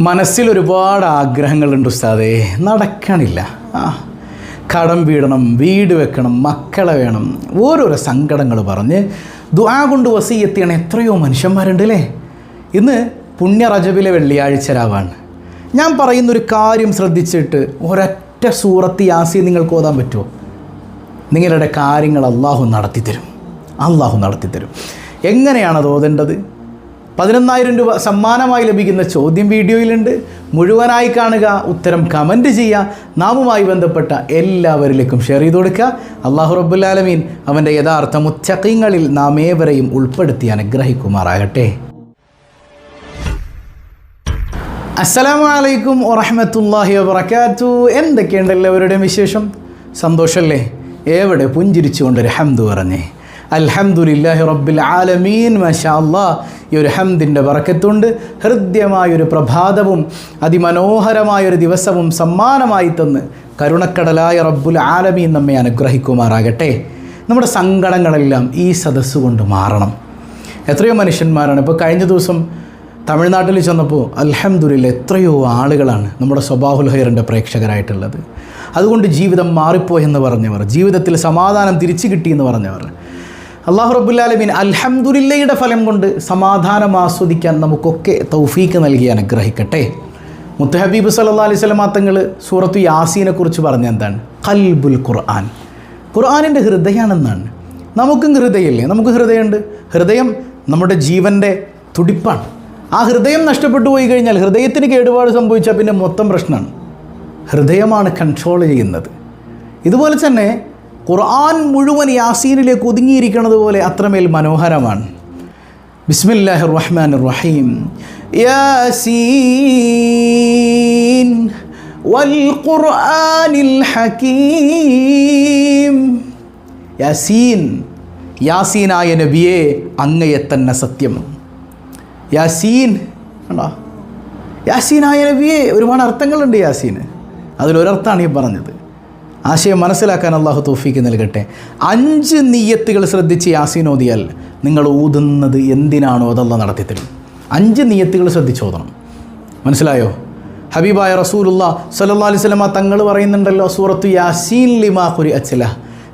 മനസ്സിൽ ഒരുപാട് ആഗ്രഹങ്ങളുണ്ട് ഉസ്താദേ. നടക്കണില്ല. ആ കടം വീടണം വീട് വെക്കണം മക്കളെ വേണം. ഓരോരോ സങ്കടങ്ങൾ പറഞ്ഞ് ദുആ കൊണ്ട് വസീയെത്തിയാണ് എത്രയോ മനുഷ്യന്മാരുണ്ട് അല്ലേ ഇന്ന് പുണ്യ റജബിലെ വെള്ളിയാഴ്ച രാവാണ്. ഞാൻ പറയുന്നൊരു കാര്യം ശ്രദ്ധിച്ചിട്ട് ഒരൊറ്റ സൂറത്ത് യാസി നിങ്ങൾക്ക് ഓതാൻ പറ്റുമോ? നിങ്ങളുടെ കാര്യങ്ങൾ അള്ളാഹു നടത്തിത്തരും. അള്ളാഹു നടത്തിത്തരും. എങ്ങനെയാണ് അത് ഓതേണ്ടത്? പതിനൊന്നായിരം രൂപ സമ്മാനമായി ലഭിക്കുന്ന ചോദ്യം വീഡിയോയിലുണ്ട്. മുഴുവനായി കാണുക ഉത്തരം കമന്റ് ചെയ്യുക. നാമുമായി ബന്ധപ്പെട്ട എല്ലാവരിലേക്കും ഷെയർ ചെയ്ത് കൊടുക്കുക. അള്ളാഹു റബ്ബുല്ലാലമീൻ അവന്റെ യഥാർത്ഥ മുച്ചക്കങ്ങളിൽ നാം ഏവരെയും ഉൾപ്പെടുത്തി അനുഗ്രഹിക്കുമാറാകട്ടെ. അസ്സലാമു അലൈക്കും വറഹമത്തല്ലാഹി വബർക്കാത്തു എന്തൊക്കെയുണ്ട് എല്ലാവരുടെയും വിശേഷം? സന്തോഷമല്ലേ എവിടെ പുഞ്ചിരിച്ചുകൊണ്ടൊരു ഹംദ് പറഞ്ഞേ. അൽഹംദുലില്ലാഹി റബ്ബിൽ ആലമീൻ മഷാ ഈ ഒരു ഹംദിന്റെ വറക്കത്തുണ്ട് ഹൃദ്യമായൊരു പ്രഭാതവും അതിമനോഹരമായൊരു ദിവസവും സമ്മാനമായി തന്ന് കരുണക്കടലായ റബ്ബുൽ ആലമീൻ നമ്മെ അനുഗ്രഹിക്കുമാറാകട്ടെ. നമ്മുടെ സങ്കടങ്ങളെല്ലാം ഈ സദസ്സ് കൊണ്ട് മാറണം. എത്രയോ മനുഷ്യന്മാരാണ്. ഇപ്പോൾ കഴിഞ്ഞ ദിവസം തമിഴ്നാട്ടിൽ ചെന്നപ്പോൾ അൽഹംദുലില്ല എത്രയോ ആളുകളാണ് നമ്മുടെ സ്വബാഹുൽ ഹൈറിന്റെ പ്രേക്ഷകരായിട്ടുള്ളത്. അതുകൊണ്ട് ജീവിതം മാറിപ്പോയെന്ന് പറഞ്ഞവർ ജീവിതത്തിൽ സമാധാനം തിരിച്ചു കിട്ടിയെന്ന് പറഞ്ഞവർ അള്ളാഹു റബുല്ലാലമിൻ അൽഹംദുലില്ലയുടെ ഫലം കൊണ്ട് സമാധാനം ആസ്വദിക്കാൻ നമുക്കൊക്കെ തൗഫീക്ക് നൽകി അനുഗ്രഹിക്കട്ടെ. മുത്തഹബീബ് സല്ലാ അലൈഹി സ്വലമാത്തങ്ങൾ സൂറത്തു യാസീനെ കുറിച്ച് പറഞ്ഞ എന്താണ്? കൽബുൽ ഖുർആൻ. ഖുർആാനിന്റെ ഹൃദയമാണെന്നാണ് നമുക്കും ഹൃദയമില്ലേ? നമുക്ക് ഹൃദയമുണ്ട്. ഹൃദയം നമ്മുടെ ജീവന്റെ തുടിപ്പാണ്. ആ ഹൃദയം നഷ്ടപ്പെട്ടു പോയി കഴിഞ്ഞാൽ ഹൃദയത്തിന് കേടുപാട് സംഭവിച്ചാൽ പിന്നെ മൊത്തം പ്രശ്നമാണ്. ഹൃദയമാണ് കൺട്രോൾ ചെയ്യുന്നത്. ഇതുപോലെ തന്നെ ഖുർആൻ മുഴുവൻ യാസീനിലേക്ക് ഒതുങ്ങിയിരിക്കുന്നത് പോലെ അത്രമേൽ മനോഹരമാണ്. ബിസ്മില്ലാഹി റഹ്മാൻ റഹീം യാസീൻ യാസീൻ യാസീനായ നബിയെ അങ്ങയെ തന്നെ സത്യം. യാസീൻ കണ്ടോ? യാസീനായ നബിയെ ഒരുപാട് അർത്ഥങ്ങളുണ്ട് യാസീന്. അതിലൊരർത്ഥാണ് ഈ പറഞ്ഞത്. ആശയം മനസ്സിലാക്കാൻ അള്ളാഹു തോഫീക്ക് നൽകട്ടെ. അഞ്ച് നീയത്തുകൾ ശ്രദ്ധിച്ച് യാസീൻ ഓതിയാൽ നിങ്ങൾ ഊതുന്നത് എന്തിനാണോ അതല്ല നടത്തിത്തരും. അഞ്ച് നീയത്തുകൾ ശ്രദ്ധിച്ച് ഓതണം. മനസ്സിലായോ? ഹബീബായ റസൂലുള്ള സല്ലാ അലൈഹി സ്വലമ തങ്ങൾ പറയുന്നുണ്ടല്ലോ സൂറത്ത് യാസീൻ ലിമാ കുരി അച്ചല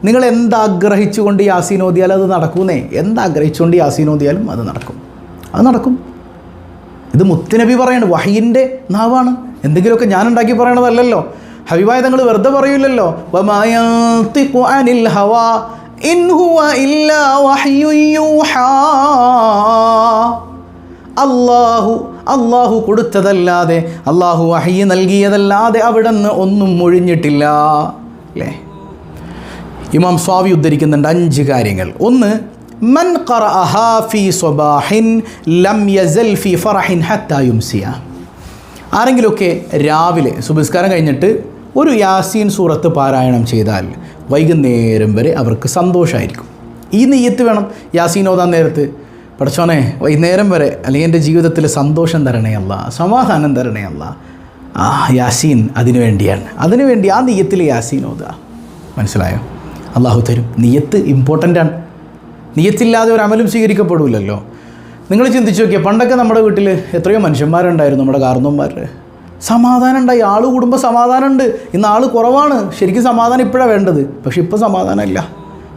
നിങ്ങൾ എന്താഗ്രഹിച്ചുകൊണ്ട് യാസീൻ ഓതിയാൽ അത് നടക്കുന്നേ? എന്താഗ്രഹിച്ചുകൊണ്ട് യാസീൻ ഓതിയാലും അത് നടക്കും. അത് നടക്കും. ഇത് മുത്തുനബി പറയാണ് വഹീന്റെ നാവാണ്. എന്തെങ്കിലുമൊക്കെ ഞാനുണ്ടാക്കി പറയണതല്ലല്ലോ. ഹബീബായ തങ്ങൾ വെറുതെ പറയില്ലല്ലോ അള്ളാഹു അള്ളാഹു കൊടുത്തതല്ലാതെ അള്ളാഹു വഹി നൽകിയതല്ലാതെ അവിടെ നിന്ന് ഒന്നും ഒഴിഞ്ഞിട്ടില്ല അല്ലേ? ഇമാം സ്വാവി ഉദ്ധരിക്കുന്നുണ്ട് അഞ്ച് കാര്യങ്ങൾ. ഒന്ന് മൻ ഫീ ലം യസൽ ഫി ഫറഹിൻ ആരെങ്കിലുമൊക്കെ രാവിലെ സുബസ്കാരം കഴിഞ്ഞിട്ട് ഒരു യാസീൻ സൂറത്ത് പാരായണം ചെയ്താൽ വൈകുന്നേരം വരെ അവർക്ക് സന്തോഷമായിരിക്കും ഈ നെയ്യത്ത് വേണം. യാസീൻ ഓതാൻ നേരത്ത് പഠിച്ചോനെ വൈകുന്നേരം വരെ അല്ലെങ്കിൽ എന്റെ ജീവിതത്തിൽ സന്തോഷം തരണേ അല്ല സമാധാനം തരണേ അല്ല. ആ യാസീൻ അതിനു വേണ്ടിയാണ്. അതിനു വേണ്ടി ആ നെയ്യത്തിൽ യാസീൻ ഓതുക. മനസ്സിലായോ? അള്ളാഹു തരും. നെയ്യത്ത് ഇമ്പോർട്ടന്റ് ആണ്. നെയ്യത്തില്ലാതെ ഒരു അമലും സ്വീകരിക്കപ്പെടില്ലല്ലോ നിങ്ങൾ ചിന്തിച്ചു നോക്കിയാൽ പണ്ടൊക്കെ നമ്മുടെ വീട്ടിൽ എത്രയോ മനുഷ്യന്മാരുണ്ടായിരുന്നു നമ്മുടെ കാർന്നന്മാർ സമാധാനം ഉണ്ടായി ആൾ കൂടുമ്പോൾ സമാധാനമുണ്ട്. ഇന്ന് ആൾ കുറവാണ്. ശരിക്കും സമാധാനം ഇപ്പോഴാണ് വേണ്ടത്. പക്ഷെ ഇപ്പോൾ സമാധാനമില്ല.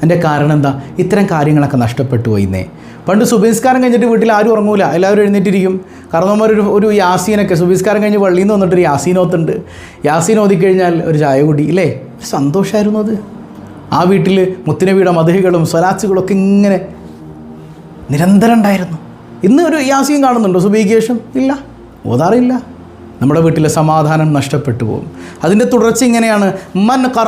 എന്റെ കാരണം എന്താ? ഇത്തരം കാര്യങ്ങളൊക്കെ നഷ്ടപ്പെട്ടു പോയിന്നേ. പണ്ട് സുബീസ്കാരം കഴിഞ്ഞിട്ട് വീട്ടിൽ ആരും ഉറങ്ങൂല. എല്ലാവരും എഴുന്നേറ്റിരിക്കും. കാരണവന്മാർ ഒരു ഒരു യാസീനൊക്കെ സുബീസ്കാരം കഴിഞ്ഞ് പള്ളിയിൽ നിന്ന് വന്നിട്ടൊരു യാസീനോത്തുണ്ട് യാസീൻ ഓതിക്കഴിഞ്ഞാൽ ഒരു ചായ കുടി. ഇല്ലേ? സന്തോഷമായിരുന്നു അത്. ആ വീട്ടിൽ മുത്തിനബിയുടെ മധുഹികളും ഒക്കെ ഇങ്ങനെ നിരന്തരം ഉണ്ടായിരുന്നു. ഇന്ന് ഒരു യാസീൻ കാണുന്നുണ്ടോ? സുബീകേഷൻ ഇല്ല. ഓതാറില്ല. നമ്മുടെ വീട്ടിലെ സമാധാനം നഷ്ടപ്പെട്ടു പോകും. അതിന്റെ തുടർച്ച ഇങ്ങനെയാണ്. മൻ ഖറ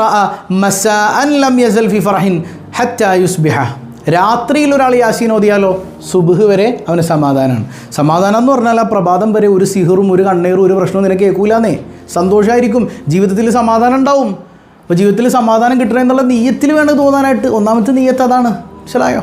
മസാഅൻ ലം യസൽ ഫി ഫറഹിൻ ഹത്താ യുസ്ബിഹ. രാത്രിയിൽ ഒരാൾ യാസീൻ ഓതിയാലോ? സുബുഹ് വരെ അവന് സമാധാനമാണ് സമാധാനം എന്ന് പറഞ്ഞാൽ ആ പ്രഭാതം വരെ ഒരു സിഹറും ഒരു കണ്ണീറും ഒരു പ്രശ്നവും നിനക്ക് കേൾക്കൂലെന്നേ. സന്തോഷമായിരിക്കും ജീവിതത്തിൽ സമാധാനം ഉണ്ടാവും. അപ്പോൾ ജീവിതത്തിൽ സമാധാനം കിട്ടണം എന്നുള്ള നീയത്തിൽ വേണം തോന്നാനായിട്ട്. ഒന്നാമത്തെ നീയത്ത് അതാണ്. മനസ്സിലായോ?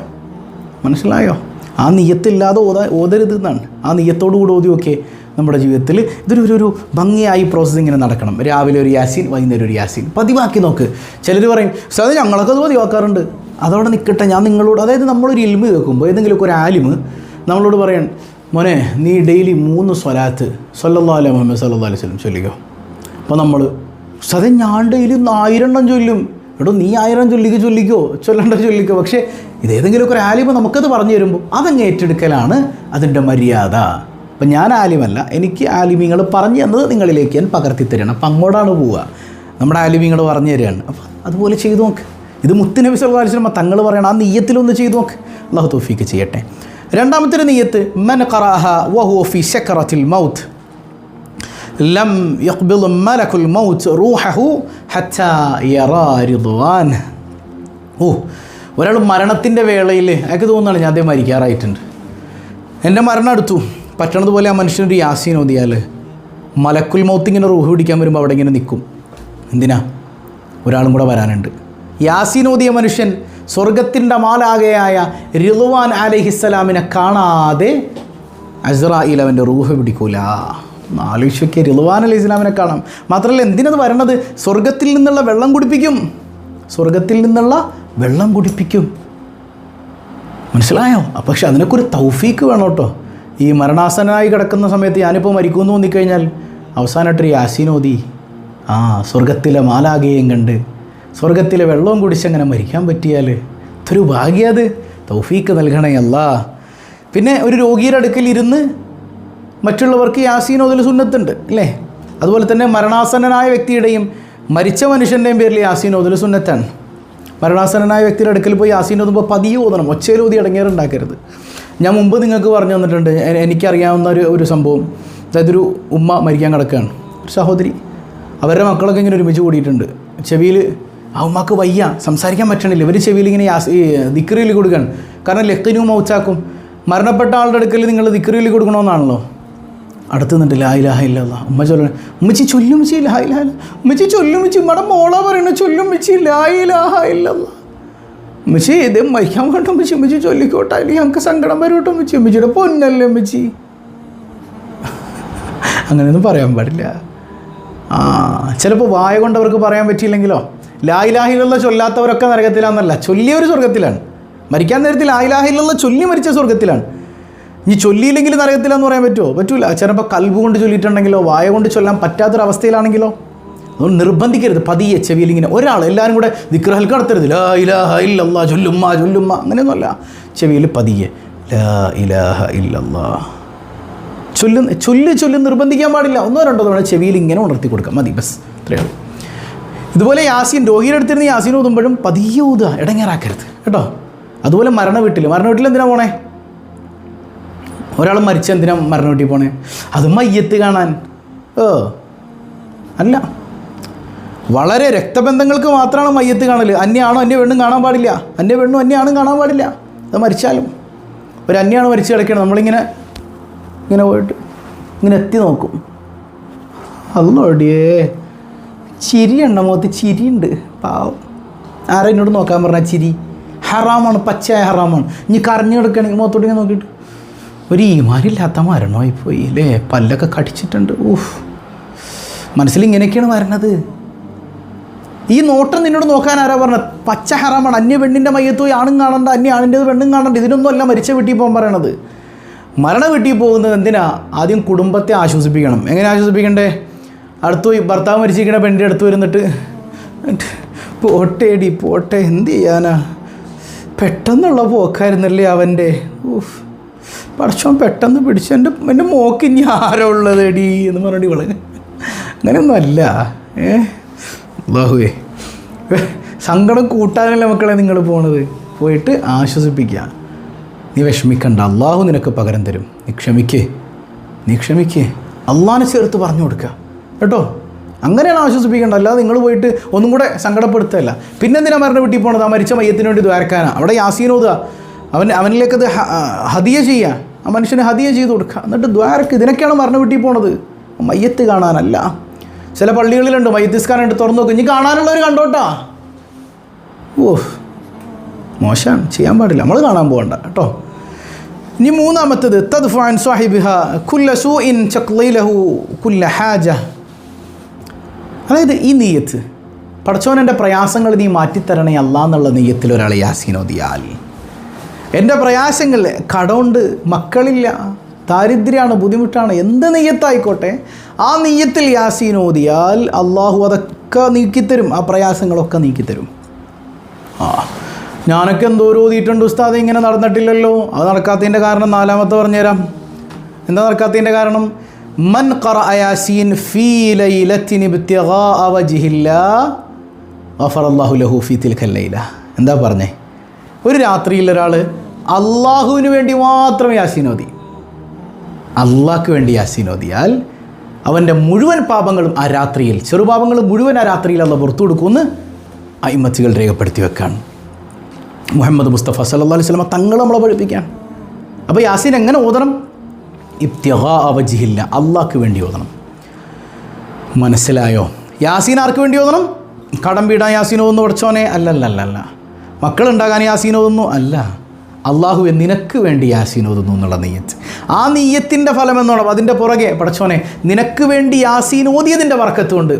മനസ്സിലായോ? ആ നീയത്തില്ലാതെ ഓതാ ഓതരുത് എന്നാണ്. ആ നീയത്തോടു കൂടി ഓതി ഒക്കെ നമ്മുടെ ജീവിതത്തിൽ. ഇതൊരു ഒരു ഒരു ഭംഗിയായി പ്രോസസ്സ് ഇങ്ങനെ നടക്കണം. രാവിലെ ഒരു യാസീൻ വൈകുന്നേരം ഒരു യാസീൻ. പതിവാക്കി നോക്ക്. ചിലർ പറയും സാർ ഞങ്ങളൊക്കെ അത് പതിവാക്കാറുണ്ട്. അതവിടെ നിൽക്കട്ടെ ഞാൻ നിങ്ങളോട് അതായത് നമ്മളൊരു ഇൽമ് കേൾക്കുമ്പോൾ ഏതെങ്കിലുമൊക്കെ ഒരു ആലിമ് നമ്മളോട് പറയാൻ മോനെ നീ ഡെയിലി മൂന്ന് സ്വലാത്ത് സല്ലല്ലാഹു അലൈഹി മുഹമ്മദ് സല്ലല്ലാഹു അലൈഹി വസല്ലം ചൊല്ലിക്കോ. അപ്പോൾ നമ്മൾ സതൻ ഞാൻ ഡെയിലി ആയിരെണ്ണം ചൊല്ലും. എടോ നീ ആയിരം ചൊല്ലിക്കോ ചൊല്ലിക്കോ ചൊല്ലണ്ട ചൊല്ലിക്കോ. പക്ഷേ ഇതേതെങ്കിലുമൊക്കെ ഒരു ആലിമ നമുക്കത് പറഞ്ഞു തരുമ്പോൾ അതങ്ങ് ഏറ്റെടുക്കലാണ് അതിന്റെ മര്യാദ. അപ്പം ഞാൻ ആലിമല്ല എനിക്ക് ആലിമിങ്ങൾ പറഞ്ഞു തന്നത് നിങ്ങളിലേക്ക് ഞാൻ പകർത്തി തരണം അപ്പം അങ്ങോട്ടാണ് പോവുക. നമ്മുടെ ആലിമിങ്ങൾ പറഞ്ഞു തരികയാണ്. അപ്പം അതുപോലെ ചെയ്തു നോക്ക്. ഇത് മുത്തുനബി സല്ലല്ലാഹു അലൈഹി വസല്ലം തങ്ങൾ പറയണം ആ നെയ്യത്തിലൊന്ന് ചെയ്തു നോക്ക്. അള്ളാഹു തോഫീക്ക് ചെയ്യട്ടെ. രണ്ടാമത്തെ നെയ്യത്ത് മൻ ഖറാഹ വഹുവ ഫി ശക്റത്തിൽ മൗത്ത്. ലം യഖ്ബിൽ മലക്കുൽ മൗത്ത് റൂഹഹു ഹത്താ യറാ റിദ്വാൻ. ഓ ഒരാൾ മരണത്തിന്റെ വേളയിൽ അയാൾക്ക് തോന്നുകയാണ് ഞാൻ അതേ മരിക്കാറായിട്ടുണ്ട്. എന്റെ മരണം അടുത്തു. പറ്റണതുപോലെ ആ മനുഷ്യനൊരു യാസീൻ ഓതിയാൽ മലക്കുൽ മൗത്ത് ഇങ്ങനെ റൂഹ് പിടിക്കാൻ വരുമ്പോൾ അവിടെ ഇങ്ങനെ നിൽക്കും എന്തിനാ? ഒരാളും കൂടെ വരാനുണ്ട്. യാസീൻ ഓതിയ മനുഷ്യൻ? സ്വർഗത്തിന്റെ മാലാകയായ റിളുവാൻ അലഹിസ്സലാമിനെ കാണാതെ അസ്രായിൽ അവന്റെ റൂഹ് പിടിക്കൂല. ആലോചിച്ചൊക്കെ റിളുവാൻ അലഹി ഇസ്ലാമിനെ കാണാം. മാത്രമല്ല എന്തിനത് വരണത്? സ്വർഗത്തിൽ നിന്നുള്ള വെള്ളം കുടിപ്പിക്കും. സ്വർഗത്തിൽ നിന്നുള്ള വെള്ളം കുടിപ്പിക്കും. മനസ്സിലായോ? പക്ഷെ അതിനൊക്കെ ഒരു തൗഫീക്ക് വേണം കേട്ടോ. ഈ മരണാസനായി കിടക്കുന്ന സമയത്ത് ഞാനിപ്പോൾ മരിക്കുമെന്ന് തോന്നിക്കഴിഞ്ഞാൽ അവസാനമായിട്ടൊരു യാസീനോദി ആ സ്വർഗത്തിലെ മാലാകയും കണ്ട് സ്വർഗത്തിലെ വെള്ളവും കുടിച്ചങ്ങനെ മരിക്കാൻ പറ്റിയാൽ ഇതൊരു ഭാഗ്യത് തൗഫീക്ക് നൽകണേ പിന്നെ ഒരു രോഗിയുടെ അടുക്കൽ ഇരുന്ന് മറ്റുള്ളവർക്ക് യാസീനോദിൽ സുന്നത്തുണ്ട് അല്ലേ? അതുപോലെ തന്നെ മരണാസന്നനായ വ്യക്തിയുടെയും മരിച്ച മനുഷ്യന്റെയും പേരിൽ യാസീനോദിൽ സുന്നത്താണ്. മരണാസന്നനായ വ്യക്തിയുടെ അടുക്കൽ പോയി യാസീൻ ഓതുമ്പോൾ പതിയെ ഓതണം ഒച്ചയിൽ ഓതി ഞാൻ മുമ്പ് നിങ്ങൾക്ക് പറഞ്ഞു തന്നിട്ടുണ്ട് എനിക്കറിയാവുന്ന ഒരു ഒരു സംഭവം. അതായത് ഒരു ഉമ്മ മരിക്കാൻ കിടക്കുകയാണ് ഒരു സഹോദരി. അവരുടെ മക്കളൊക്കെ ഇങ്ങനെ ഒരുമിച്ച് കൂടിയിട്ടുണ്ട്. ചെവിയിൽ ആ ഉമ്മക്ക് വയ്യ സംസാരിക്കാൻ പറ്റണില്ല. ഇവർ ചെവിയിൽ ഇങ്ങനെ ഈ കൊടുക്കുകയാണ് കാരണം ലക്കിനും മൗച്ചാക്കും മരണപ്പെട്ട ആളുടെ അടുക്കൽ നിങ്ങൾ ദിക്റിയിൽ കൊടുക്കണമെന്നാണല്ലോ. അടുത്ത് നിന്നിട്ട് ലാ ഇലാഹ ഉമ്മ ചൊല്ലണം ഉമ്മച്ചി ചൊല്ലും ചി ലാ ഇലാഹ ഉമ്മച്ചി ചൊല്ലും ചി മടം മോള പറയണ ചൊല്ലും വെച്ചി ലാ ഇലാഹ ഉമ്മച്ചി ഇത് മരിക്കാൻ വേണ്ട ഉമ്മച്ചി. ഉമ്മച്ചി ചൊല്ലിക്കോട്ടെ. അല്ലെങ്കിൽ ഞങ്ങൾക്ക് സങ്കടം വരൂട്ടോ ഉമ്മച്ചി. ഉമ്മച്ചിയുടെ പൊന്നല്ലേ ഉമ്മച്ചി? അങ്ങനെയൊന്നും പറയാൻ പാടില്ല. ആ ചിലപ്പോൾ വായ കൊണ്ടവർക്ക് പറയാൻ പറ്റിയില്ലെങ്കിലോ? ലായിലാഹിലുള്ള ചൊല്ലാത്തവരൊക്കെ നരകത്തിലാണെന്നല്ല ചൊല്ലിയവർ സ്വർഗത്തിലാണ് മരിക്കാൻ നേരത്തിൽ ലായിലാഹിലുള്ള ചൊല്ലി മരിച്ച സ്വർഗത്തിലാണ് ഇനി ചൊല്ലിയില്ലെങ്കിൽ നരകത്തിലാന്ന് പറയാൻ പറ്റുമോ പറ്റൂല. ചിലപ്പോൾ കൽബ് കൊണ്ട് ചൊല്ലിയിട്ടുണ്ടെങ്കിലോ? വായ കൊണ്ട് ചൊല്ലാൻ പറ്റാത്തൊരവസ്ഥയിലാണെങ്കിലോ? അതുകൊണ്ട് നിർബന്ധിക്കരുത്. പതിയെ ചെവിയിൽ ഇങ്ങനെ ഒരാൾ എല്ലാവരും കൂടെ ദിക്രഹൽ കടത്തരുത്. ലാ ഇലാഹ ഇല്ലല്ലാ ചൊല്ലുമ്മ ചൊല്ലുമ്മ. അങ്ങനെയൊന്നുമല്ല. ചെവിയിൽ പതിയെ ലാ ഇലാഹ ഇല്ലല്ലാ. ചൊല്ലു ചൊല്ല് ചൊല്ല് നിർബന്ധിക്കാൻ പാടില്ല. ഒന്നോ രണ്ടോ തവണ ചെവിയിൽ ഇങ്ങനെ ഉണർത്തി കൊടുക്കാം. മതി ബസ്. ഇത്രയേ ഉള്ളൂ. ഇതുപോലെ യാസീൻ രോഗിയുടെ അടുത്തിരുന്ന് യാസീൻ ഊതുമ്പോഴും പതിയെ ഊതുക. ഇടങ്ങേറാക്കരുത്. കേട്ടോ? അതുപോലെ മരണ വീട്ടിൽ മരണ വീട്ടിൽ എന്തിനാ പോണേ? ഒരാൾ മരിച്ച എന്തിനാ മരണ വീട്ടിൽ പോണേ? അത് മയ്യത്ത് കാണാൻ. ഓ. അല്ല. വളരെ രക്തബന്ധങ്ങൾക്ക് മാത്രമാണ് മയ്യത്ത് കാണൽ അന്യാണോ അന്യ പെണ്ണും കാണാൻ പാടില്ല. അന്യ പെണ്ണും അന്യാണും കാണാൻ പാടില്ല. അത് മരിച്ചാലും. ഒരു അന്യാണ് മരിച്ചു കിടക്കണം നമ്മളിങ്ങനെ ഇങ്ങനെ പോയിട്ട് ഇങ്ങനെ എത്തി നോക്കും. അല്ലോടിയേ ചിരി എണ്ണ മുഖത്ത്. ചിരിയുണ്ട് പാവം. ആരാ എന്നോട് നോക്കാൻ പറഞ്ഞ ചിരി? ഹറാമാണ് പച്ചയായ ഹറാമാണ്. ഇനി കറഞ്ഞു കിടക്കുകയാണെങ്കിൽ മുഖത്തോട്ട് ഇങ്ങനെ നോക്കിയിട്ട്. ഒരു ഈമാരില്ലാത്ത മരണമായി പോയി അല്ലേ? പല്ലൊക്കെ കടിച്ചിട്ടുണ്ട്. ഊഫ് മനസ്സിൽ ഇങ്ങനെയൊക്കെയാണ് വരണത്. ഈ നോട്ടം നിന്നോട് നോക്കാൻ ആരാ പറഞ്ഞത്? പച്ച ഹറാമാണ്. അന്യ പെണ്ണിന്റെ മയ്യത്ത് പോയി ആണും കാണണ്ട അന്യ ആണിന്റെത് പെണ്ണും കാണണ്ട. ഇതിനൊന്നും അല്ല മരിച്ച വീട്ടിൽ പോകാൻ പറയണത്. മരണ വീട്ടിൽ പോകുന്നത് എന്തിനാ? ആദ്യം കുടുംബത്തെ ആശ്വസിപ്പിക്കണം. എങ്ങനെ ആശ്വസിപ്പിക്കണ്ടേ? അടുത്ത് പോയി ഭർത്താവ് മരിച്ചിരിക്കണ പെണ്ണിന്റെ അടുത്ത് വരുന്നിട്ട് പോട്ടേടി പോട്ടെ എന്ത് ചെയ്യാനാ? പെട്ടെന്നുള്ള പോക്കായിരുന്നല്ലേ അവന്റെ ഊഫ് പടച്ചോൻ പെട്ടെന്ന് പിടിച്ചു എന്റെ എന്റെ മോക്ക് ഇനി ആരോ ഉള്ളത് എടി എന്ന് പറഞ്ഞിട്ട് വളരെ അങ്ങനെയൊന്നുമല്ല. ഏഹ് അള്ളാഹുവേ സങ്കടം കൂട്ടാനല്ലേ മക്കളെ നിങ്ങൾ പോണത്? പോയിട്ട് ആശ്വസിപ്പിക്കുക. നീ വിഷമിക്കണ്ട. അള്ളാഹു നിനക്ക് പകരം തരും. നീ ക്ഷമിക്കേ. നീ ക്ഷമിക്കേ. അള്ളാഹിനെ ചേർത്ത് പറഞ്ഞു കൊടുക്കുക. കേട്ടോ? അങ്ങനെയാണ് ആശ്വസിപ്പിക്കേണ്ട. അല്ലാതെ നിങ്ങൾ പോയിട്ട് ഒന്നും കൂടെ സങ്കടപ്പെടുത്തല്ല പിന്നെ എന്തിനാ മരണ വീട്ടിൽ പോണത്? ആ മരിച്ച മയ്യത്തിന് വേണ്ടി ദ്വാരക്കാനാ. അവിടെ യാസീനോദ അവൻ അവനിലേക്കത് ഹതിയ ചെയ്യുക. ആ മനുഷ്യന് ഹദിയ ചെയ്ത് കൊടുക്കുക. എന്നിട്ട് ദ്വാരക്ക് ഇതിനൊക്കെയാണ് മരണ വീട്ടിൽ പോണത്. മയ്യത്ത് കാണാനല്ല. ചില പള്ളികളിലുണ്ട് മയ്യത്തിസ്കാരായിട്ട് തുറന്നു നോക്കും. ഇനി കാണാനുള്ളവർ കണ്ടോട്ടാ. ഓ മോശമാണ് ചെയ്യാൻ പാടില്ല. നമ്മൾ കാണാൻ പോകണ്ട കേട്ടോ. ഇനി മൂന്നാമത്തത് തദ്ഫാൻ സാഹിബിഹ കുല്ല സൂഇൻ ചക്ലൈലഹു കുല്ല ഹാജ. അതായത് ഈ നെയ്യത്ത് പടച്ചോൻ പ്രയാസങ്ങൾ നീ മാറ്റിത്തരണേ അല്ല എന്നുള്ള നെയ്യത്തിൽ ഒരാൾ യാസീനോദിയാൽ എന്റെ പ്രയാസങ്ങൾ കടമുണ്ട് മക്കളില്ല ദാരിദ്ര്യമാണ് ബുദ്ധിമുട്ടാണ് എന്ത് നെയ്യത്തായിക്കോട്ടെ ആ നെയ്യത്തിൽ യാസീൻ ഓതിയാൽ അള്ളാഹു അതൊക്കെ നീക്കിത്തരും ആ പ്രയാസങ്ങളൊക്കെ നീക്കിത്തരും. ആ ഞാനൊക്കെ എന്തോ ഓതിയിട്ടുണ്ട് ഉസ്താദ് ഇങ്ങനെ നടന്നിട്ടില്ലല്ലോ. അത് നടക്കാത്തതിന്റെ കാരണം നാലാമത്തെ പറഞ്ഞുതരാം. എന്താ നടക്കാത്തതിന്റെ കാരണം? മൻ ഖറ യാസീൻ ഫീ ലൈലത്തിൻ ഗഫറല്ലാഹു ലഹു ഫീ ലൈല. എന്താ പറഞ്ഞേ? ഒരു രാത്രിയിൽ ഒരാൾ അള്ളാഹുവിന് വേണ്ടി മാത്രം യാസീൻ ഓതി. അള്ളാഹ്ക്ക് വേണ്ടി യാസീൻ ഓതിയാൽ അവന്റെ മുഴുവൻ പാപങ്ങളും ആ രാത്രിയിൽ ചെറുപാപങ്ങൾ മുഴുവൻ ആ രാത്രിയിൽ അള്ള പുറത്തു കൊടുക്കുമെന്ന് അയിമത്തികൾ രേഖപ്പെടുത്തി വെക്കാണ്. മുഹമ്മദ് മുസ്തഫ സല്ലാ അലൈഹി സ്വലമ തങ്ങൾ നമ്മളെ പഠിപ്പിക്കാൻ. അപ്പോൾ യാസീൻ എങ്ങനെ ഓതണം? ഇബ്തിഗാ അവജിഹില്ല അള്ളാഹ്ക്ക് വേണ്ടി ഓതണം. മനസ്സിലായോ? യാസീൻ ആർക്ക് വേണ്ടി ഓതണം? കടം വീടാൻ യാസീൻ ഓതുന്നു പഠിച്ചോനെ അല്ലല്ലല്ല മക്കളുണ്ടാകാൻ യാസീൻ ഓതുന്നു? അല്ല. അള്ളാഹു നിനക്ക് വേണ്ടി യാസീൻ ഓതുന്നു എന്നുള്ള നെയ്യത്ത്. ആ നീയത്തിന്റെ ഫലം എന്നോളം അതിന്റെ പുറകെ പഠിച്ചോനെ നിനക്ക് വേണ്ടി യാസീൻ ഓതിയതിന്റെ വറക്കത്തുകൊണ്ട്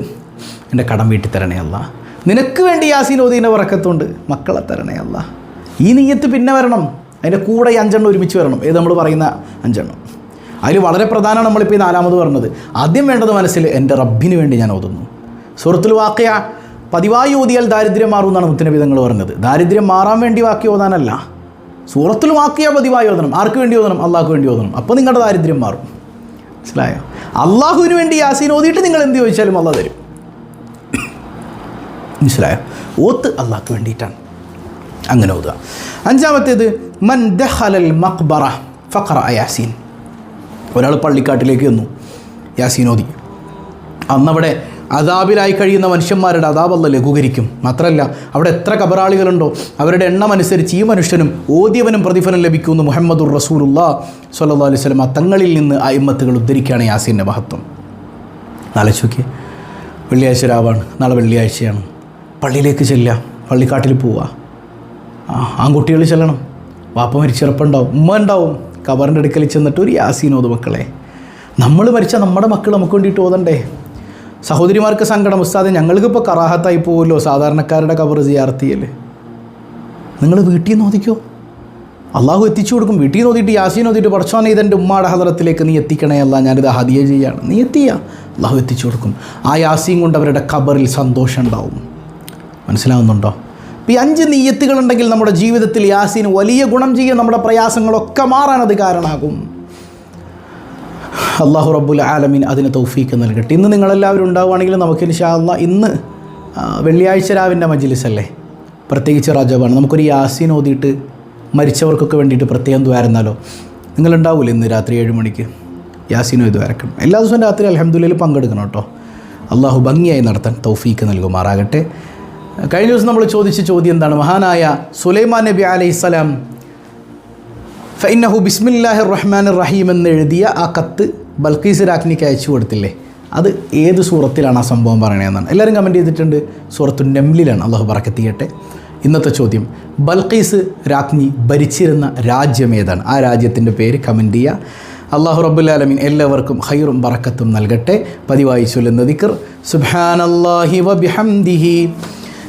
എന്റെ കടം വീട്ടിൽ തരണേ അല്ല. നിനക്ക് വേണ്ടി യാസീൻ ഓതിയതിന്റെ വറക്കത്തുകൊണ്ട് മക്കളെ തരണേ അല്ല. ഈ നീയത്ത് പിന്നെ വരണം. അതിന്റെ കൂടെ ഈ അഞ്ചെണ്ണം ഒരുമിച്ച് വരണം. ഏത് നമ്മൾ പറയുന്ന അഞ്ചെണ്ണം? അതിൽ വളരെ പ്രധാനമാണ് നമ്മളിപ്പോൾ ഈ നാലാമത് പറഞ്ഞത്. ആദ്യം വേണ്ടത് മനസ്സിൽ എന്റെ റബ്ബിന് വേണ്ടി ഞാൻ ഓതുന്നു. സുഹൃത്തുൽ വാക്കയാ പതിവായി ഓതിയാൽ ദാരിദ്ര്യം മാറും എന്നാണ് മുത്തനബിതങ്ങൾ പറഞ്ഞത്. ദാരിദ്ര്യം മാറാൻ വേണ്ടി വാക്കി ഓതാനല്ല. സൂറത്തിൽ വാക്കിയ പതിവായി ഓതണം. ആർക്ക് വേണ്ടി ഓതണം? അള്ളാഹ്ക്ക് വേണ്ടി ഓതണം. അപ്പോൾ നിങ്ങളുടെ ദാരിദ്ര്യം മാറും. മനസ്സിലായോ? അള്ളാഹുവിന് വേണ്ടി യാസീൻ ഓതിയിട്ട് നിങ്ങൾ എന്ത് ചോദിച്ചാലും അള്ളാഹ് തരും. മനസ്സിലായോ? ഓത്ത് അള്ളാഹ്ക്ക് വേണ്ടിയിട്ടാണ്. അങ്ങനെ ഓതുക. അഞ്ചാമത്തേത് മൻ ദഹലൽ മക്ബറ ഫഖറ യാസീൻ. ഒരാൾ പള്ളിക്കാട്ടിലേക്ക് വന്നു. യാസീൻ ഓതി. അന്നവിടെ അതാബിലായി കഴിയുന്ന മനുഷ്യന്മാരുടെ അതാബല്ല ലഘൂകരിക്കും. മാത്രമല്ല അവിടെ എത്ര കബറാളികളുണ്ടോ അവരുടെ എണ്ണം അനുസരിച്ച് ഈ മനുഷ്യനും ഓദ്യവനും പ്രതിഫലം ലഭിക്കുമെന്ന് മുഹമ്മദുർ റസൂലുള്ള സല്ലാ അലൈഹി സ്വലം തങ്ങളിൽ നിന്ന് ആ ഇമ്മത്തുകൾ ഉദ്ധരിക്കുകയാണ് യാസീന്റെ മഹത്വം. നാളെ ചോക്കി വെള്ളിയാഴ്ച രാവാണ്. നാളെ വെള്ളിയാഴ്ചയാണ്. പള്ളിയിലേക്ക് ചെല്ലുക. പള്ളിക്കാട്ടിൽ പോവുക. ആൺകുട്ടികൾ ചെല്ലണം. വാപ്പ മരിച്ചിറപ്പുണ്ടാവും ഉമ്മ ഉണ്ടാവും. കബറിന്റെ അടുക്കൽ ചെന്നിട്ട് ഒരു യാസീൻ മക്കളെ. നമ്മൾ മരിച്ച നമ്മുടെ മക്കൾ നമുക്ക് വേണ്ടിയിട്ട് ഓതണ്ടേ? സഹോദരിമാർക്ക് സങ്കടം. ഉസ്താദെ ഞങ്ങൾക്കിപ്പോൾ കറാഹത്തായി പോകുമല്ലോ സാധാരണക്കാരുടെ കബർ ജിയാർത്തിയല്ലേ നിങ്ങൾ വീട്ടിൽ നിന്ന് ഓദിക്കോ അള്ളാഹു എത്തിച്ചു കൊടുക്കും. വീട്ടിൽ നിന്ന് ഓതിയിട്ട് യാസീൻ ഓതിയിട്ട് പഠിച്ചോനെ ഇതെന്റെ ഉമ്മാടെ ഹദറത്തിലേക്ക് നീ എത്തിക്കണേ അല്ല ഞാനിത് ഹദിയ ചെയ്യാണ്. നീ എത്തിയ. അള്ളാഹു എത്തിച്ചു കൊടുക്കും. ആ യാസീൻ കൊണ്ട് അവരുടെ കബറിൽ സന്തോഷം ഉണ്ടാവും. മനസ്സിലാവുന്നുണ്ടോ? ഈ അഞ്ച് നീയത്തുകളുണ്ടെങ്കിൽ നമ്മുടെ ജീവിതത്തിൽ യാസീൻ വലിയ ഗുണം ചെയ്യും. നമ്മുടെ പ്രയാസങ്ങളൊക്കെ മാറാനത് കാരണമാകും. അള്ളാഹു റബ്ബുൽ ആലമീൻ അതിന് തൗഫീക്ക് നൽകട്ടെ. ഇന്ന് നിങ്ങളെല്ലാവരും ഉണ്ടാവുകയാണെങ്കിൽ നമുക്ക് ഇൻഷാ ഇന്ന് വെള്ളിയാഴ്ച രാവിന്റെ മജ്ലിസ് അല്ലേ പ്രത്യേകിച്ച് റജബാണ്. നമുക്കൊരു യാസീൻ ഓതിയിട്ട് മരിച്ചവർക്കൊക്കെ വേണ്ടിയിട്ട് പ്രത്യേകം ദ്വാരുന്നാലോ നിങ്ങളുണ്ടാവില്ല ഇന്ന് രാത്രി ഏഴ് മണിക്ക്? യാസീനോ ഇത് വരക്കണം എല്ലാ ദിവസവും രാത്രി അലഹമ്മദില്ലയിൽ പങ്കെടുക്കണം കേട്ടോ. അള്ളാഹു ഭംഗിയായി നടത്താൻ തൗഫീക്ക് നൽകുമാറാകട്ടെ. കഴിഞ്ഞ ദിവസം നമ്മൾ ചോദിച്ച ചോദ്യം എന്താണ്? മഹാനായ സുലൈമാൻ നബി അലൈഹിസ്സലാം ഫൈനഹു ബിസ്മില്ലാഹി റഹ്മാൻ റഹീം എന്ന് എഴുതിയ ആ കത്ത് ബൽക്കീസ് രാഖ്നിക്ക് അയച്ചു കൊടുത്തില്ലേ? അത് ഏത് സൂറത്തിലാണ് ആ സംഭവം പറയണതെന്നാണ്. എല്ലാവരും കമന്റ് ചെയ്തിട്ടുണ്ട്. സൂറത്തു നെമ്ലിലാണ് അള്ളാഹു പറക്കെത്തിയട്ടെ ഇന്നത്തെ ചോദ്യം. ബൽക്കീസ് രാജ്ഞി ഭരിച്ചിരുന്ന രാജ്യം ഏതാണ്? ആ രാജ്യത്തിന്റെ പേര് കമന്റ് ചെയ്യുക അള്ളാഹു റബ്ബുലാലമീൻ എല്ലാവർക്കും ഹൈറും ബറക്കത്തും നൽകട്ടെ. പതിവായി ചൊല്ലുന്ന ദിക്കർ സുബ്ഹാനല്ലാഹി വബിഹംദിഹി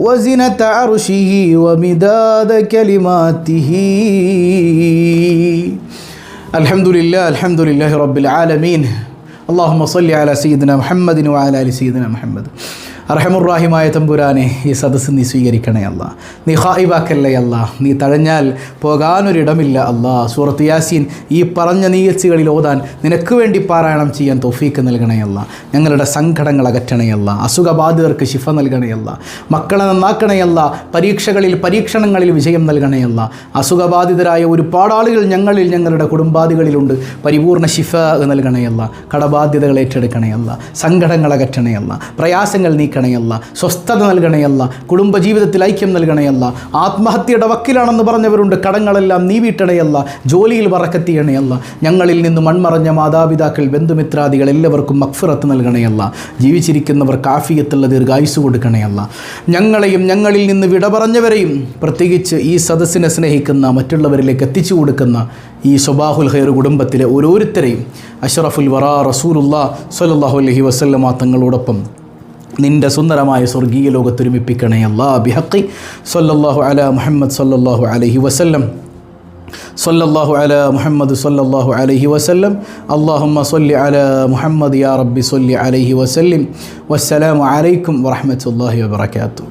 وزنة عرشه ومداد كلماته. الحمد لله الحمد لله رب العالمين. اللهم صل على سيدنا محمد وعلى آل سيدنا محمد. അർഹമുറാഹിമായ തമ്പുരാനെ ഈ സദസ്സ് നീ സ്വീകരിക്കണേ അല്ല. നീ ഹായിബാക്കല്ലേ അല്ല. നീ തഴഞ്ഞാൽ പോകാനൊരിടമില്ല അല്ല. സൂറത്ത് യാസീൻ ഈ പറഞ്ഞ നീയച്ചുകളിൽ ഓതാൻ നിനക്ക് വേണ്ടി പാരായണം ചെയ്യാൻ തൊഫീക്ക് നൽകണയല്ല ഞങ്ങളുടെ സങ്കടങ്ങൾ അകറ്റണയല്ല അസുഖബാധിതർക്ക് ശിഫ നൽകണയല്ല മക്കളെ നന്നാക്കണയല്ല പരീക്ഷകളിൽ പരീക്ഷണങ്ങളിൽ വിജയം നൽകണയല്ല അസുഖബാധിതരായ ഒരുപാട് ആളുകൾ ഞങ്ങളിൽ ഞങ്ങളുടെ കുടുംബാദികളിലുണ്ട്. പരിപൂർണ ശിഫ നൽകണയല്ല കടബാധ്യതകൾ ഏറ്റെടുക്കണയല്ല സങ്കടങ്ങൾ അകറ്റണയല്ല പ്രയാസങ്ങൾ നീക്കണയല്ല ആക്കണയല്ല സ്വസ്ഥത നൽകണയല്ല കുടുംബജീവിതത്തിൽ ഐക്യം നൽകണയല്ല ആത്മഹത്യയുടെ വക്കിലാണെന്ന് പറഞ്ഞവരുണ്ട് കടങ്ങളെല്ലാം നീ വീട്ടണയല്ല ജോലിയിൽ വറക്കത്തിയണയല്ല ഞങ്ങളിൽ നിന്ന് മൺമറഞ്ഞ മാതാപിതാക്കൾ ബന്ധുമിത്രാദികൾ എല്ലാവർക്കും മക്ഫിറത്ത് നൽകണയല്ല ജീവിച്ചിരിക്കുന്നവർ കാഫിയത്തുള്ള ദീർഘായുസ് കൊടുക്കണയല്ല. ഞങ്ങളെയും ഞങ്ങളിൽ നിന്ന് വിട പറഞ്ഞവരെയും പ്രത്യേകിച്ച് ഈ സദസ്സിനെ സ്നേഹിക്കുന്ന മറ്റുള്ളവരിലേക്ക് എത്തിച്ചു കൊടുക്കുന്ന ഈ സ്വബാഹുൽ ഖൈർ കുടുംബത്തിലെ ഓരോരുത്തരെയും അഷറഫുൽ വറാ റസൂലുള്ള സല്ലല്ലാഹു അലൈഹി വസല്ലമ തങ്ങളോടൊപ്പം നിന്റെ സുന്ദരമായ സ്വർഗീയ ലോകത്തൊരുമിപ്പിക്കണേ അല്ലാ ബിഹക്കി സൊല്ലാഹു അല മുഹമ്മദ് സൊല്ലാഹു അലഹി വസല്ലം. സൊല്ലാഹു അല മുഹമ്മദ് സൊല്ലാഹു അലഹി വസല്ലം. അള്ളാഹുമ്മ സൊല്ലി അല മുഹമ്മദ് യാ റബ്ബി സൊല്ലി അലഹി വസല്ലിം. വസ്സലാമു അലൈക്കും വറഹമത്തല്ലാഹി വാത്തു